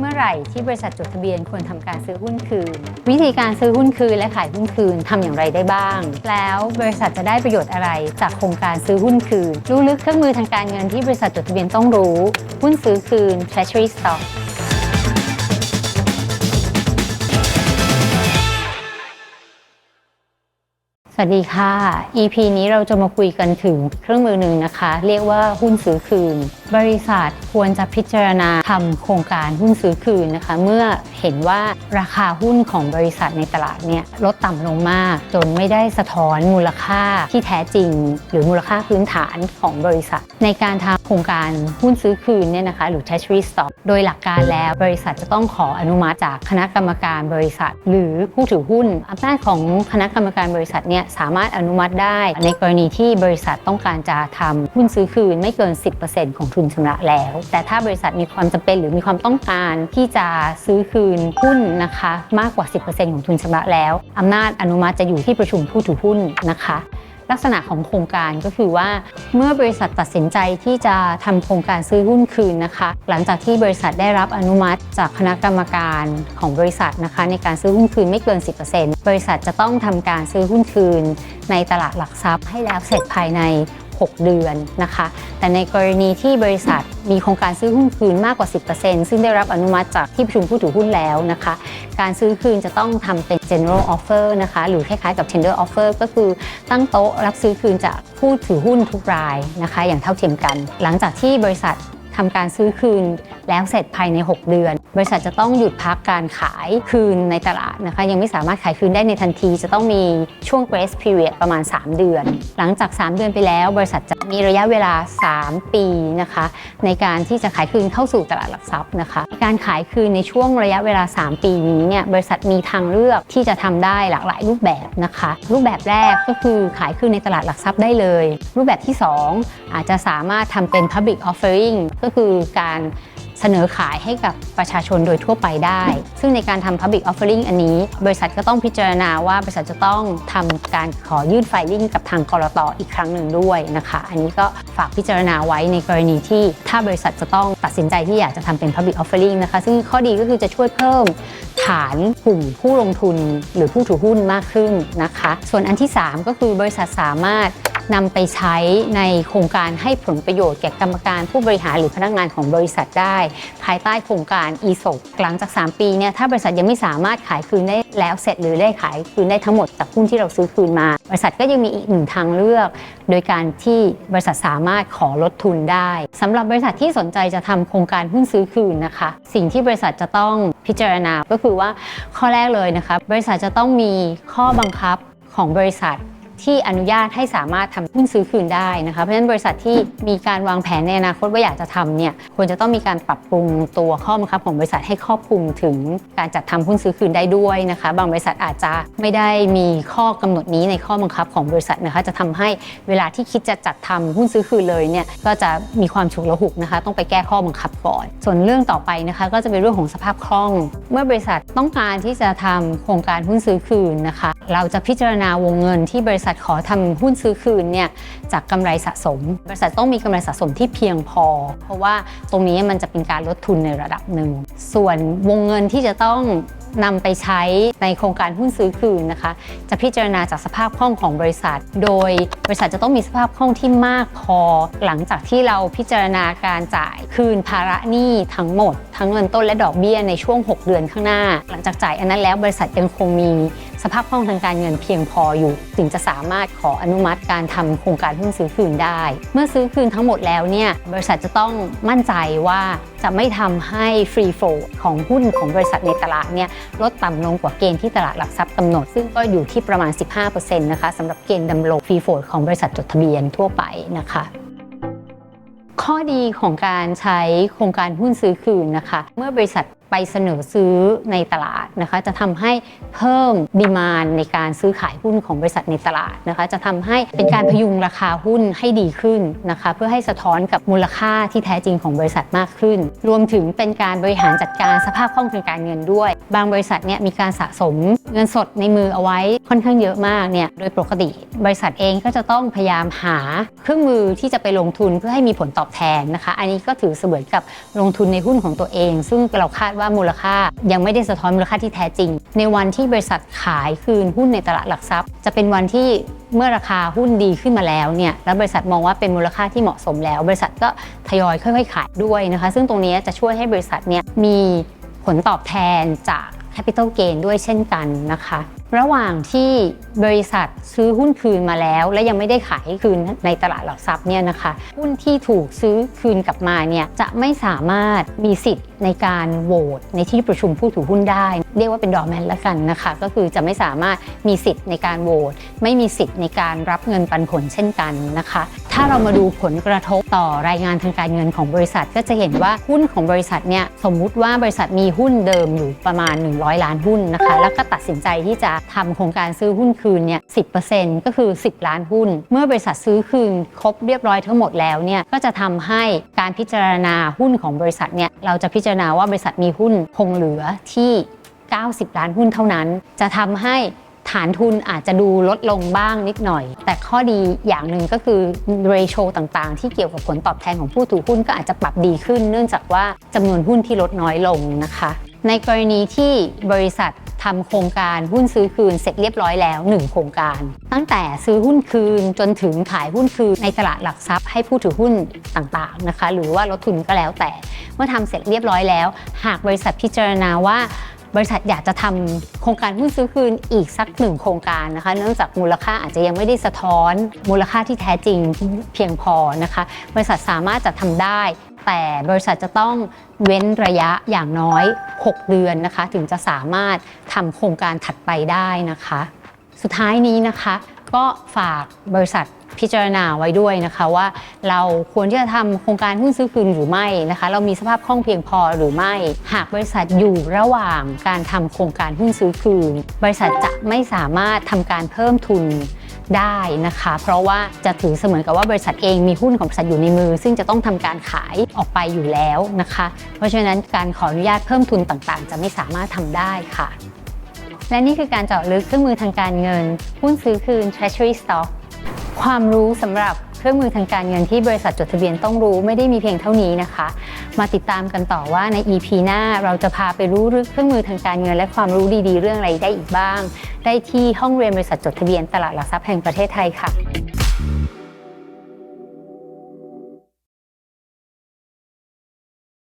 เมื่อไหร่ที่บริษัทจดทะเบียนควรทำการซื้อหุ้นคืน วิธีการซื้อหุ้นคืนและขายหุ้นคืนทำอย่างไรได้บ้าง แล้วบริษัทจะได้ประโยชน์อะไรจากโครงการซื้อหุ้นคืน รู้ลึกเครื่องมือทางการเงินที่บริษัทจดทะเบียนต้องรู้ หุ้นซื้อคืน treasury stock สวัสดีค่ะ EP นี้เราจะมาคุยกันถึงเครื่องมือหนึ่งนะคะ เรียกว่าหุ้นซื้อคืน บริษัทควรจะพิจารณาทำโครงการหุ้นซื้อคืนนะคะ เมื่อเห็นว่าราคาหุ้นของบริษัทในตลาดเนี่ยลดต่ำลงมาก จนไม่ได้สะท้อนมูลค่าที่แท้จริง หรือมูลค่าพื้นฐานของบริษัท ในการทำโครงการหุ้นซื้อคืนเนี่ยนะคะหรือ treasury stock โดยหลักการแล้วบริษัทจะต้องขออนุมัติจากคณะกรรมการบริษัท หรือผู้ถือหุ้นอำนาจของคณะกรรมการบริษัทเนี่ยสามารถอนุมัติได้ ในกรณีที่บริษัทต้องการจะทำหุ้นซื้อคืนไม่เกิน 10%ของทุนชำระแล้ว แต่ถ้าบริษัทมีความจำเป็นหรือมีความต้องการที่จะซื้อคืนหุ้นนะคะมากกว่า 10%ของทุนชำระแล้วอำนาจอนุมัติจะอยู่ที่ประชุมผู้ถือหุ้นนะคะลักษณะของโครงการก็คือว่า เมื่อบริษัทตัดสินใจที่จะทำโครงการซื้อหุ้นคืนนะคะ หลังจากที่บริษัทได้รับอนุมัติจากคณะกรรมการของบริษัทนะคะ ในการซื้อหุ้นคืนไม่เกิน 10%บริษัทจะต้องทำการซื้อหุ้นคืน ในตลาดหลักทรัพย์ให้แล้วเสร็จภายใน 6 เดือนนะคะ แต่ในกรณีที่บริษัทมีโครงการซื้อหุ้นคืนมากกว่า 10%ซึ่งได้รับอนุมัติจากที่ประชุมผู้ถือหุ้นแล้วนะคะ การซื้อคืนจะต้องทำเป็น general offer นะคะ หรือคล้ายๆกับ tender offer ก็คือตั้งโต๊ะรับซื้อคืนจากผู้ถือหุ้นทุกรายนะคะ อย่างเท่าเทียมกัน หลังจากที่บริษัททำการซื้อคืน แล้วเสร็จภายใน 6 เดือน บริษัทจะต้องหยุดพักการขายคืนในตลาดนะคะ ยังไม่สามารถขายคืนได้ในทันที จะต้องมีช่วง grace period ประมาณ 3 เดือน หลังจาก 3 เดือนไปแล้ว บริษัทจะมีระยะเวลา 3 ปีนะคะ ในการที่จะขายคืนเข้าสู่ตลาดหลักทรัพย์นะคะ การขายคืนในช่วงระยะเวลา 3 ปีนี้เนี่ยบริษัทมีทางเลือกที่จะทำได้หลากหลายรูปแบบนะคะ รูปแบบแรกก็คือขายคืนในตลาดหลักทรัพย์ได้เลย รูปแบบที่ 2 อาจจะสามารถทำเป็น public offering ก็คือการเสนอขายให้กับประชาชนโดยทั่วไปได้ ซึ่งในการทำ Public Offering อันนี้ บริษัทก็ต้องพิจารณาว่าบริษัทจะต้องทำการขอยื่นไฟลิ่งกับทางกรตอีกครั้งหนึ่งด้วยนะคะ อันนี้ก็ฝากพิจารณาไว้ในกรณีที่ถ้าบริษัทจะต้องตัดสินใจที่อยากจะทำเป็น Public Offering นะคะ ซึ่งข้อดีก็คือจะช่วยเพิ่มฐานกลุ่มผู้ลงทุนหรือผู้ถือหุ้นมากขึ้นนะคะ ส่วนอันที่ 3 ก็คือบริษัทสามารถ นำไปใช้ในโครงการให้ผลประโยชน์แก่กรรมการผู้บริหารหรือพนักงานของบริษัทได้ ภายใต้โครงการ ESOP หลังจาก 3 ปีเนี่ยถ้าบริษัทยังไม่สามารถขายคืนได้แล้วเสร็จหรือได้ขายคืนได้ทั้งหมดจากหุ้นที่เราซื้อคืนมา บริษัทก็ยังมีอีกหนึ่งทางเลือก โดยการที่บริษัทสามารถขอลดทุนได้สำหรับบริษัทที่สนใจจะทำโครงการหุ้นซื้อคืนนะคะ สิ่งที่บริษัทจะต้องพิจารณาก็คือว่าข้อแรกเลยนะคะบริษัทจะต้องมีข้อบังคับของบริษัท ที่อนุญาตให้สามารถทำหุ้นซื้อคืนได้นะคะ เพราะฉะนั้นบริษัทที่มีการวางแผนในอนาคตว่าอยากจะทำเนี่ยควรจะต้องมีการปรับปรุงตัวข้อบังคับของบริษัทให้ครอบคลุมถึงการจัดทำหุ้นซื้อคืนได้ด้วยนะคะ บางบริษัทอาจจะไม่ได้มีข้อกำหนดนี้ในข้อบังคับของบริษัทนะคะ จะทำให้เวลาที่คิดจะจัดทำหุ้นซื้อคืนเลยเนี่ยก็จะมีความฉุกละหุกนะคะ ต้องไปแก้ข้อบังคับก่อน ส่วนเรื่องต่อไปนะคะ ก็จะเป็นเรื่องของสภาพคล่อง เมื่อบริษัทต้องการที่จะทำโครงการหุ้นซื้อคืนนะคะ เราจะพิจารณาวงเงินที่บริษัทขอทำหุ้นซื้อคืนเนี่ยจากกำไรสะสม บริษัทต้องมีกำไรสะสมที่เพียงพอ เพราะว่าตรงนี้มันจะเป็นการลดทุนในระดับหนึ่ง ส่วนวงเงินที่จะต้องนำไปใช้ในโครงการหุ้นซื้อคืนนะคะ จะพิจารณาจากสภาพคล่องของบริษัท โดยบริษัทจะต้องมีสภาพคล่องที่มากพอ หลังจากที่เราพิจารณาการจ่ายคืนภาระหนี้ทั้งหมด ทั้งเงินต้นและดอกเบี้ยในช่วง 6 เดือนข้างหน้า หลังจากจ่ายอันนั้นแล้วบริษัทยังคงมี สภาพคล่องทางการเงินเพียงพออยู่ ถึงจะสามารถขออนุมัติการทำโครงการหุ้นซื้อคืนได้ เมื่อซื้อคืนทั้งหมดแล้วเนี่ยบริษัทจะต้องมั่นใจว่าจะไม่ทำให้ฟรีโฟลของหุ้นของบริษัทในตลาดเนี่ยลดต่ำลงกว่าเกณฑ์ที่ตลาดหลักทรัพย์กำหนด ซึ่งก็อยู่ที่ประมาณ 15%นะคะสำหรับเกณฑ์ดำรงฟรีโฟลของบริษัทจดทะเบียนทั่วไปนะคะข้อดีของการใช้โครงการหุ้นซื้อคืนนะคะ เมื่อบริษัท ไปเสนอซื้อในตลาดนะคะจะทำให้เพิ่มดีมานในการซื้อขายหุ้นของบริษัทในตลาดนะคะจะทำให้เป็นการพยุงราคาหุ้นให้ดีขึ้นนะคะเพื่อให้สะท้อนกับมูลค่าที่แท้จริงของบริษัทมากขึ้น รวมถึงเป็นการบริหารจัดการสภาพคล่องทางการเงินด้วย บางบริษัทเนี่ยมีการสะสมเงินสดในมือเอาไว้ค่อนข้างเยอะมากเนี่ยโดยปกติ บริษัทเองก็จะต้องพยายามหาเครื่องมือที่จะไปลงทุนเพื่อให้มีผลตอบแทนนะคะ อันนี้ก็ถือเสมือนกับลงทุนในหุ้นของตัวเอง ซึ่งเราคาดว่ามูลค่ายังไม่ได้สะท้อนมูลค่าที่แท้จริง ในวันที่บริษัทขายคืนหุ้นในตลาดหลักทรัพย์ จะเป็นวันที่เมื่อราคาหุ้นดีขึ้นมาแล้วเนี่ยแล้วบริษัทมองว่าเป็นมูลค่าที่เหมาะสมแล้ว บริษัทก็ทยอยค่อยๆขายด้วยนะคะ ซึ่งตรงนี้จะช่วยให้บริษัทเนี่ยมีผลตอบแทนจาก Capital Gain ด้วยเช่นกันนะคะ ระหว่างที่บริษัทซื้อหุ้นคืนมาแล้ว และยังไม่ได้ขายคืนในตลาดหลักทรัพย์เนี่ยนะคะ หุ้นที่ถูกซื้อคืนกลับมาเนี่ยจะไม่สามารถมีสิทธิ์ในการโหวตในที่ประชุมผู้ถือหุ้นได้ เรียกว่าเป็นดอแมนละกันนะคะ ก็คือจะไม่สามารถมีสิทธิ์ในการโหวตไม่มีสิทธิ์ในการรับเงินปันผลเช่นกันนะคะ ถ้าเรามาดูผลกระทบต่อรายงานทางการเงินของบริษัท ก็จะเห็นว่าหุ้นของบริษัทเนี่ยสมมุติว่าบริษัทมีหุ้นเดิมอยู่ประมาณ 100 ล้านหุ้นนะคะ แล้วก็ตัดสินใจที่จะทำโครงการซื้อหุ้นคืนเนี่ย10%ก็คือ 10 ล้านหุ้น เมื่อบริษัทซื้อคืนครบเรียบร้อยทั้งหมดแล้วเนี่ยก็จะทำให้การพิจารณาหุ้นของบริษัทเนี่ยเราจะพิจารณาว่าบริษัทมีหุ้นคงเหลือที่ 90 ล้านหุ้นเท่านั้น จะทำให้ ฐานทุนอาจจะดูลดลงบ้างนิดหน่อย แต่ข้อดีอย่างหนึ่งก็คือเรโชต่างๆ ที่เกี่ยวกับผลตอบแทนของผู้ถือหุ้นก็อาจจะปรับดีขึ้น เนื่องจากว่าจำนวนหุ้นที่ลดน้อยลงนะคะ ในกรณีที่บริษัททำโครงการหุ้นซื้อคืนเสร็จเรียบร้อยแล้ว 1 โครงการ ตั้งแต่ซื้อหุ้นคืนจนถึงขายหุ้นคืนในตลาดหลักทรัพย์ให้ผู้ถือหุ้นต่างๆนะคะ หรือว่าลดทุนก็แล้วแต่ เมื่อทำเสร็จเรียบร้อยแล้ว หากบริษัทพิจารณาว่า บริษัทอยากจะทำโครงการหุ้นซื้อคืนอีกสักหนึ่งโครงการนะคะ เนื่องจากมูลค่าอาจจะยังไม่ได้สะท้อนมูลค่าที่แท้จริงเพียงพอนะคะ บริษัทสามารถจะทำได้ แต่บริษัทจะต้องเว้นระยะอย่างน้อย 6 เดือนนะคะ ถึงจะสามารถทำโครงการถัดไปได้นะคะ สุดท้ายนี้นะคะ ก็ฝากบริษัทพิจารณาไว้ด้วยนะคะว่าเราควรที่จะทำโครงการหุ้นซื้อคืนหรือไม่นะคะ เรามีสภาพคล่องเพียงพอหรือไม่ หากบริษัทอยู่ระหว่างการทำโครงการหุ้นซื้อคืน บริษัทจะไม่สามารถทำการเพิ่มทุนได้นะคะ เพราะว่าจะถือเสมือนกับว่าบริษัทเองมีหุ้นของบริษัทอยู่ในมือ ซึ่งจะต้องทำการขายออกไปอยู่แล้วนะคะ เพราะฉะนั้นการขออนุญาตเพิ่มทุนต่างๆ จะไม่สามารถทำได้ค่ะ และนี่คือการเจาะลึกเครื่องมือทางการเงิน หุ้นซื้อคืน Treasury Stock ความรู้สำหรับเครื่องมือทางการเงินที่บริษัทจดทะเบียนต้องรู้ไม่ได้มีเพียงเท่านี้นะคะ มาติดตามกันต่อว่าใน EP หน้าเราจะพาไปรู้ลึกเครื่องมือทางการเงิน และความรู้ดีๆ เรื่องอะไรได้อีกบ้าง ได้ที่ห้องเรียนบริษัทจดทะเบียนตลาดหลักทรัพย์แห่งประเทศไทยค่ะ